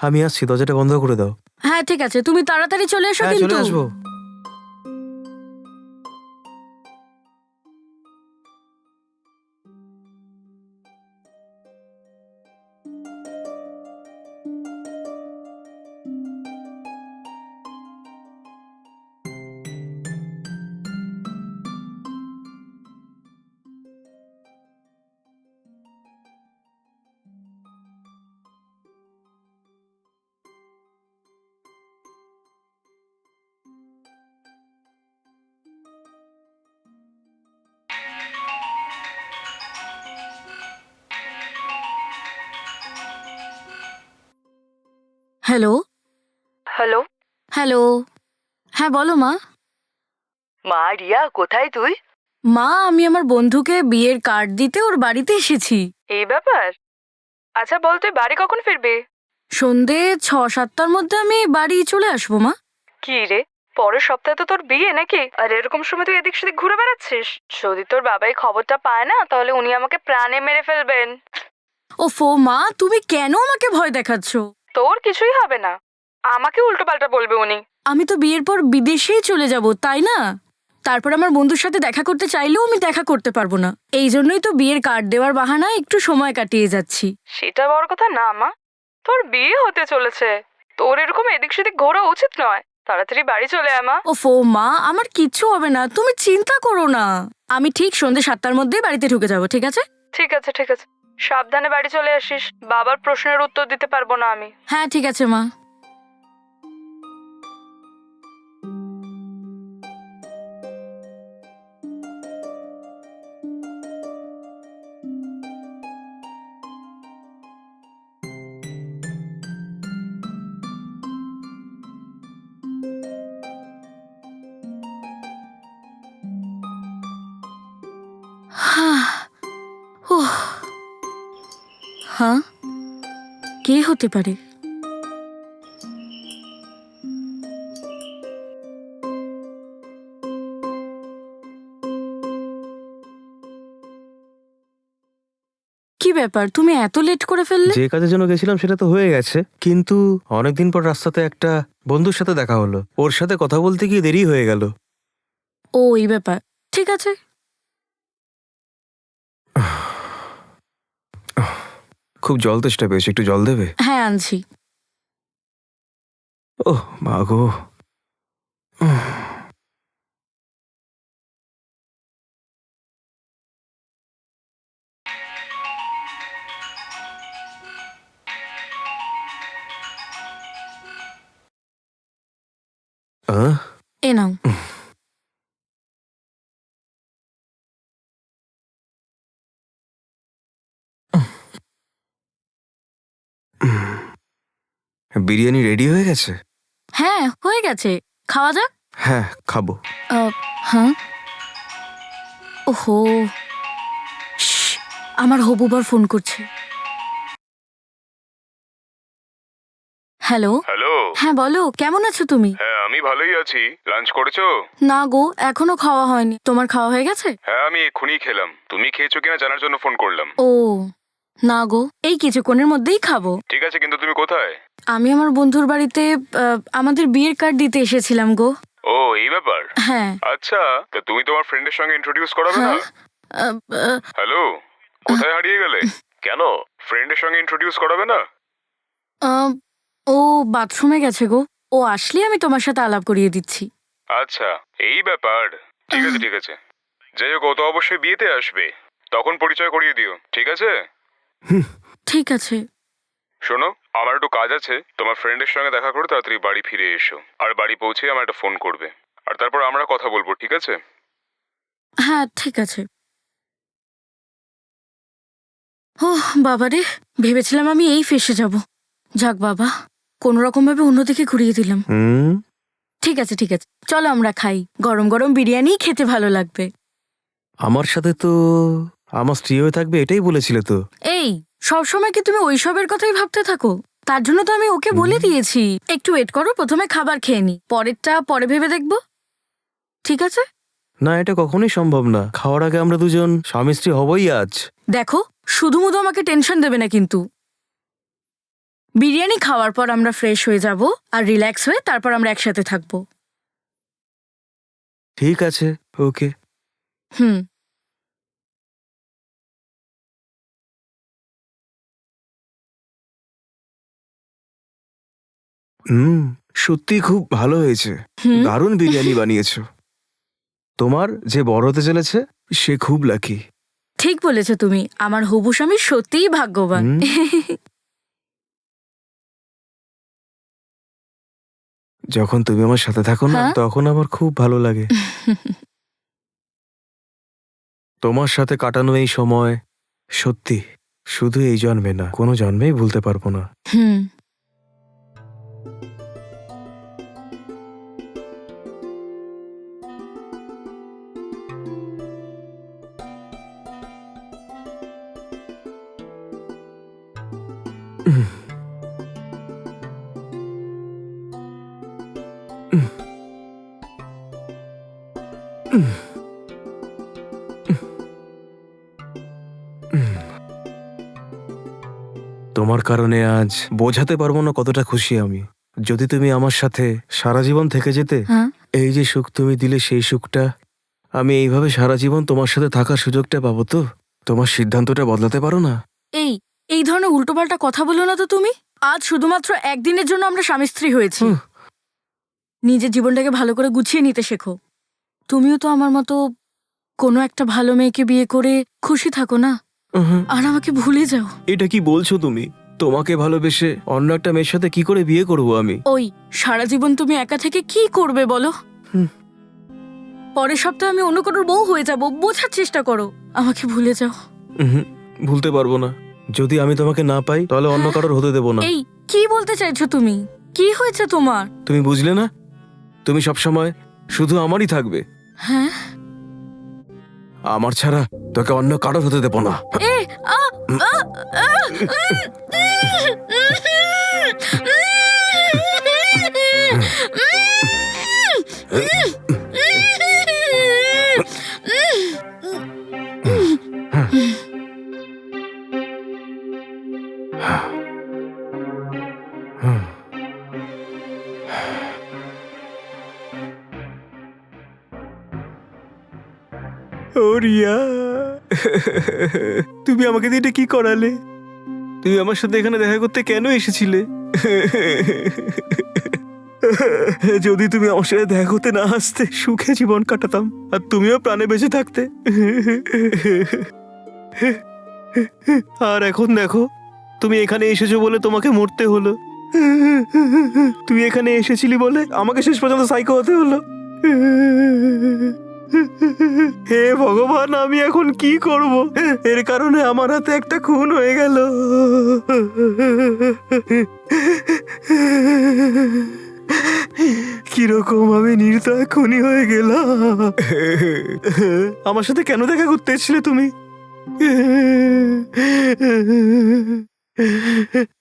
আমি আসছি দরজাটা বন্ধ করে দাও। হ্যাঁ ঠিক আছে। তুমি তাড়াতাড়ি চলে এসো হ্যাঁ কিন্তু। চলে আসব। হ্যালো? হ্যালো? হ্যালো? হ্যাঁ বলো মা। মা রিয়া কোথায় তুই? মা আমি আমার বন্ধুকে বিয়ের কার্ড দিতে ওর বাড়িতে এসেছি। এই ব্যাপার? আচ্ছা বল তুই বাড়ি কখন ফিরবি? সন্ধে ছ সাতটার মধ্যে আমি বাড়ি চলে আসব মা। কি রে? পরের সপ্তাহে তো তোর বিয়ে নাকি? আর এরকম সময় তুই এদিক সেদিক ঘুরে বেড়াচ্ছিস? যদি তোর বাবা এই খবরটা পায় না তাহলে উনি আমাকে প্রাণে মেরে ফেলবেন। ও ফো মা তুমি কেন আমাকে ভয় দেখাচ্ছ? তোর কিছুই হবে না। আমাকে উল্টো পাল্টা বলবে উনি। আমি তো বিয়ের পর বিদেশেই চলে যাব তাই না? তারপর আমার বন্ধুর সাথে দেখা করতে চাইলেও আমি দেখা করতে পারব না। এই জন্যই তো বিয়ের কার্ড দেওয়ার বাহানায় একটু সময় কাটিয়ে যাচ্ছি। সেটা বড় কথা না মা। তোর বিয়ে হতে চলেছে। তোর এরকম এদিক সেদিক ঘোরা উচিত নয়। তাড়াতাড়ি বাড়ি চলে আয় মা। ও ফো মা আমার কিচ্ছু হবে না। তুমি চিন্তা করো না। আমি ঠিক সন্ধে সাতটার মধ্যেই বাড়িতে ঢুকে যাব ঠিক আছে? ঠিক আছে ঠিক আছে। সাবধানে বাড়ি চলে আসিস। বাবার প্রশ্নের উত্তর দিতে পারব না আমি। হ্যাঁ ঠিক আছে মা। হাহ, হ্যাঁ? কে হতে পারে? কি ব্যাপার? তুমি এত লেট করে ফেললে? যে কাজের জন্য গেছিলাম সেটা তো হয়ে গেছে। কিন্তু অনেকদিন পর রাস্তাতে একটা বন্ধুর সাথে দেখা হলো। ওর সাথে কথা বলতে গিয়ে দেরি হয়ে গেল। ও এই ব্যাপার। ঠিক আছে। খুব জল তেষ্টা পেয়েছে একটু জল দেবে? হ্যাঁ আনছি। ও মা গো। এ নাও। বিরিয়ানি রেডি হয়ে গেছে? হ্যাঁ হয়ে গেছে। খাওয়া যাক? হ্যাঁ খাব। আহ, হ্যাঁ? ওহো। শ্শ্, আমার হবুবার ফোন করছে। হ্যালো? হ্যালো? হ্যাঁ বলো কেমন আছো তুমি? হ্যাঁ আমি ভালোই আছি। লাঞ্চ করেছ? না গো এখনও খাওয়া হয়নি। তোমার খাওয়া হয়ে গেছে? হ্যাঁ আমি এক্ষুনি খেলাম। তুমি খেয়েছো কিনা জানার জন্য ফোন করলাম। ও না গো এই কিছুক্ষণের মধ্যেই খাব। ঠিক আছে কিন্তু তুমি কোথায়? আমি আমার বন্ধুর বাড়িতে আহ, আমাদের বিয়ের কার্ড দিতে এসেছিলাম গো। ও এই ব্যাপার? হ্যাঁ। আচ্ছা তা তুমি তোমার ফ্রেন্ডের সঙ্গে ইন্ট্রোডিউস করাবে না? হ্যাঁ। হ্যালো কোথায় হারিয়ে গেলে? কেন? ফ্রেন্ডের সঙ্গে ইন্ট্রোডিউস করাবে না? আহ, ও বাথরুমে গেছে গো। ও আসলে আমি তোমার সাথে আলাপ করিয়ে দিচ্ছি। আচ্ছা এই ব্যাপার। ঠিক আছে ঠিক আছে। যাই হোক ও তো অবশ্যই বিয়েতে আসবে। তখন পরিচয় করিয়ে দিও ঠিক আছে? ঠিক আছে। শোনো আমার একটু কাজ আছে তোমার ফ্রেন্ডের সঙ্গে দেখা করে তাড়াতাড়ি বাড়ি ফিরে এসো। আর বাড়ি পৌঁছে আমার একটা ফোন করবে। আর তারপর আমরা কথা বলব ঠিক আছে? হ্যাঁ ঠিক আছে। ও বাবা রে ভেবেছিলাম আমি এই ফেসে যাব। যাক বাবা কোনো রকম ভাবে অন্যদিকে ঘুরিয়ে দিলাম। হুম? ঠিক আছে ঠিক আছে। চলো আমরা খাই। গরম গরম বিরিয়ানি খেতে ভালো লাগবে। আমার সাথে তো আমার স্ত্রী হয়ে থাকবে এটাই বলেছিলে তো। এই সবসময় কি তুমি ওইসবের কথাই ভাবতে থাকো? তার জন্য তো আমি ওকে বলে দিয়েছি। একটু ওয়েট করো প্রথমে খাবার খেয়ে নি। পরেরটা পরে ভেবে দেখব। ঠিক আছে? না এটা কখনোই সম্ভব না। খাওয়ার আগে আমরা দুজন স্বামী স্ত্রী হবই আজ। দেখো শুধু মুধু আমাকে টেনশন দেবে না কিন্তু। বিরিয়ানি খাওয়ার পর আমরা ফ্রেশ হয়ে যাব আর রিল্যাক্স হয়ে তারপর আমরা একসাথে থাকব। ঠিক আছে ওকে হুম। হুম সত্যি খুব ভালো হয়েছে। হুম? দারুণ বিরিয়ানি বানিয়েছো। তোমার যে বড় হতে চলেছে সে খুব লাকি ঠিক বলেছ তুমি আমার হবু স্বামী সত্যিই ভাগ্যবান। হুম। যখন তুমি আমার সাথে থাকো না হ্যাঁ? তখন আমার খুব ভালো লাগে। তোমার সাথে কাটানো এই সময় সত্যি শুধু এই জন্মে না কোনো জন্মেই ভুলতে পারব না। হুম। তোমার কারণে আজ বোঝাতে পারব না কতটা খুশি আমি। যদি তুমি আমার সাথে সারা জীবন থেকে যেতে হ্যাঁ? এই যে সুখ তুমি দিলে সেই সুখটা আমি এইভাবে সারা জীবন তোমার সাথে থাকার সুযোগটা পাবো তো? তোমার সিদ্ধান্তটা বদলাতে পারো না? এই এই ধরনের উল্টোপাল্টা কথা বলো না তো তুমি। আজ শুধুমাত্র একদিনের জন্য আমরা স্বামী স্ত্রী হয়েছি। নিজের জীবনটাকে ভালো করে গুছিয়ে নিতে শেখো। তুমিও তো আমার মতো কোনো একটা ভালো মেয়েকে বিয়ে করে খুশি থাকো না। আর আমাকে ভুলে যাও। এটা কি বলছো তুমি? তোমাকে ভালোবেসে অন্য একটা মেয়ের সাথে কি করে বিয়ে করব আমি? ওই সারা জীবন তুমি একা থেকে কি করবে বলো। পরের সপ্তাহে আমি অন্য কারোর বউ হয়ে যাব। বোঝার চেষ্টা করো। আমাকে ভুলে যাও। ভুলতে পারব না। যদি আমি তোমাকে না পাই তাহলে অন্য হ্যাঁ। কারোর হতে দেবো না। এই কি বলতে চাইছো তুমি? কি হয়েছে তোমার? তুমি বুঝলে না? তুমি সবসময় শুধু আমারই থাকবে। হ্যাঁ। আমার ছাড়া তোকে অন্য কারোর হতে দেবো না। এ আ আ আ রিয়া তুমি আমাকে দিয়ে এটা কি করালে? তুমি আমার সাথে এখানে দেখা করতে কেন এসেছিলে? যদি তুমি আমার সাথে দেখা করতে না আসতে, সুখে জীবন কাটাতাম, আর তুমিও প্রাণে বেঁচে থাকতে। আর এখন দেখো, তুমি এখানে এসেছ বলে তোমাকে মরতে হলো। তুই এখানে এসেছিলি বলে আমাকে শেষ পর্যন্ত সাইকো হতে হলো। হে ভগবান, আমি এখন কি করব? এর কারণে আমার হাতে একটা খুন হয়ে গেল। কীরকম আমি নির্দয় খুনি হয়ে গেলাম? আমার সাথে কেন দেখা করতে এসেছিলে তুমি?